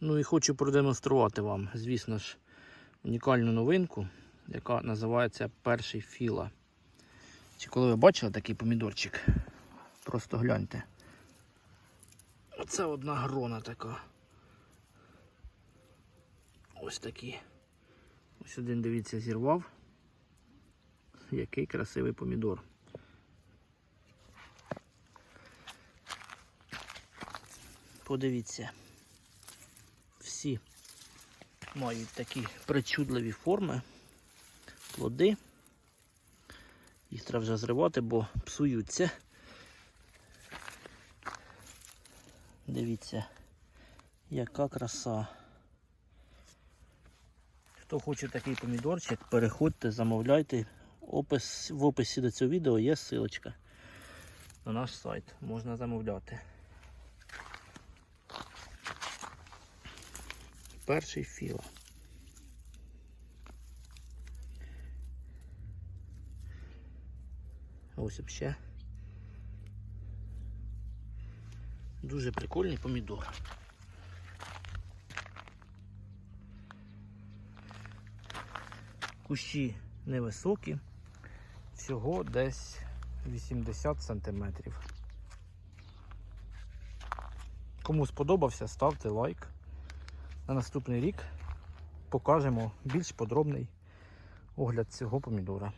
Ну і хочу продемонструвати вам, звісно ж, унікальну новинку, яка називається перший філа. Чи коли ви бачили такий помідорчик? Просто гляньте. Оце одна грона така. Ось такі. Ось один, дивіться, зірвав. Який красивий помідор. Подивіться. Всі мають такі причудливі форми, плоди. Їх треба вже зривати, бо псуються. Дивіться, яка краса. Хто хоче такий помідорчик, переходьте, замовляйте. Опис, в описі до цього відео є ссылочка на наш сайт. Можна замовляти. Перший філа. Ось ще. Дуже прикольний помідор. Кущі невисокі, всього десь 80 сантиметрів. Кому сподобався, ставте лайк. На наступний рік покажемо більш подробний огляд цього помідора.